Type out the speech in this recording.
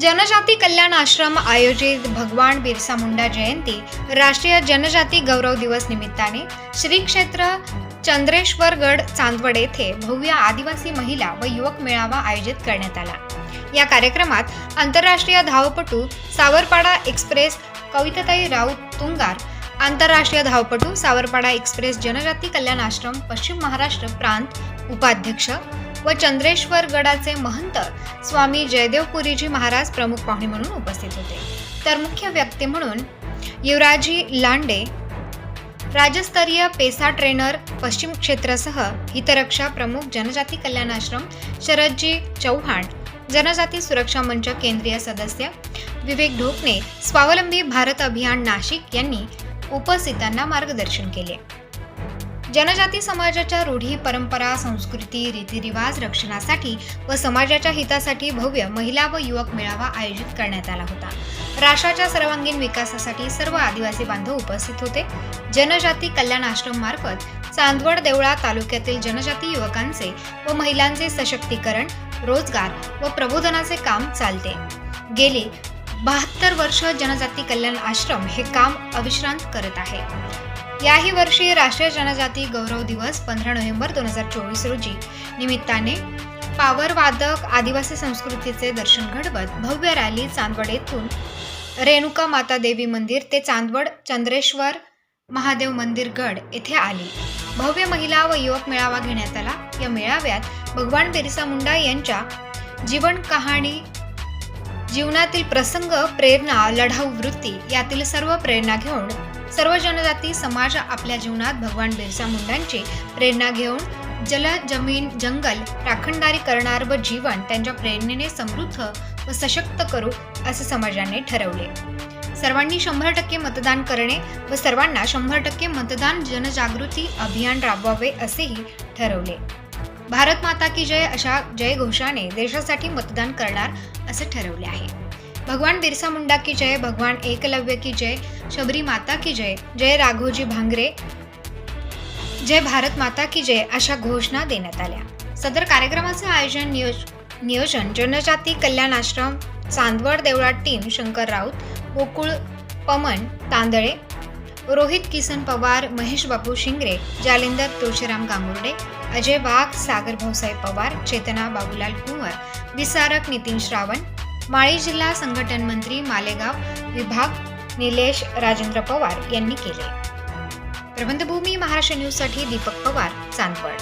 जनजाती कल्याण आश्रम आयोजित भगवान बिरसा मुंडा जयंती राष्ट्रीय जनजाती गौरव दिवस निमित्ताने श्री क्षेत्र चंद्रेश्वरगड चांदवड येथे भव्य आदिवासी महिला व युवक मेळावा आयोजित करण्यात आला. या कार्यक्रमात आंतरराष्ट्रीय धावपटू सावरपाडा एक्सप्रेस कविताताई राऊत तुंगार आंतरराष्ट्रीय धावपटू सावरपाडा एक्सप्रेस जनजाती कल्याण आश्रम पश्चिम महाराष्ट्र प्रांत उपाध्यक्ष व चंद्रेश्वर गडाचे महंत स्वामी जयदेवपुरीजी महाराज प्रमुख पाहुणे म्हणून उपस्थित होते. तर मुख्य व्यक्ती म्हणून युवराजी लांडे राज्यस्तरीय पेसा ट्रेनर पश्चिम क्षेत्रासह हितरक्षा प्रमुख जनजाती कल्याण आश्रम शरदजी चव्हाण जनजाती सुरक्षा मंच केंद्रीय सदस्य विवेक ढोकणे स्वावलंबी भारत अभियान नाशिक यांनी उपस्थितांना मार्गदर्शन केले. जनजाती समाजाच्या रूढी परंपरा संस्कृती रीतिरिवाज रक्षणासाठी व समाजाच्या हितासाठी भव्य महिला व युवक मेळावा आयोजित करण्यात आला होता. राष्ट्राच्या सर्वांगीण विकासासाठी सर्व आदिवासी बांधव उपस्थित होते. जनजाती कल्याण आश्रम मार्फत चांदवड देवळा तालुक्यातील जनजाती युवकांचे व महिलांचे सशक्तीकरण रोजगार व प्रबोधनाचे काम चालते. गेली बहात्तर वर्ष जनजाती कल्याण आश्रम हे काम अविश्रांत करत आहे. याही वर्षी राष्ट्रीय जनजाती गौरव दिवस पंधरा नोव्हेंबर दोन हजार चोवीस रोजी. निमित्ताने पावर वादक आदिवासी संस्कृतीचे दर्शन घडवत भव्य रॅली चांदवड येथून रेणुका माता देवी मंदिर ते चांदवड चंद्रेश्वर महादेव मंदिर गड येथे आली. भव्य महिला व युवक मेळावा घेण्यात आला. या मेळाव्यात भगवान बिरसा मुंडा यांच्या जीवन कहाणी जीवनातील प्रसंग प्रेरणा लढाऊ वृत्ती यातील सर्व प्रेरणा घेऊन सर्व जनजाती समाज आपल्या जीवनात भगवान बिरसा मुंडांची प्रेरणा घेऊन जल जमीन जंगल राखणदारी करणार व जीवन त्यांच्या प्रेरणेने समृद्ध व सशक्त करू असे समाजाने ठरवले. सर्वांनी शंभर टक्के मतदान करणे व सर्वांना शंभर टक्के मतदान जनजागृती अभियान राबवावे असेही ठरवले. भारत माता की जय अशा जयघोषाने देशासाठी मतदान करणार असे ठरवले आहे. भगवान बिरसा मुंडा की जय भगवान एकलव्य की जय शबरी माता की जय जय राघोजी भांगरे जय भारत माता की जय अशा घोषणा देण्यात आल्या. सदर कार्यक्रमाचे आयोजन नियोज नियोजन जनजाती कल्याण आश्रम चांदवड देवळा टीम शंकर राऊत गोकुळ पमन तांदळे रोहित किसन पवार महेश बापू शिंगरे जालिंदर तुळशीराम गांगुर्डे अजय वाघ सागर भाऊसाहेब पवार चेतना बाबूलाल कुंवर विसारक नितीन श्रावण माळी जिल्हा संघटन मंत्री मालेगाव विभाग निलेश राजेंद्र पवार यांनी केले. प्रबंधभूमी महाराष्ट्र न्यूजसाठी दीपक पवार चांदवड.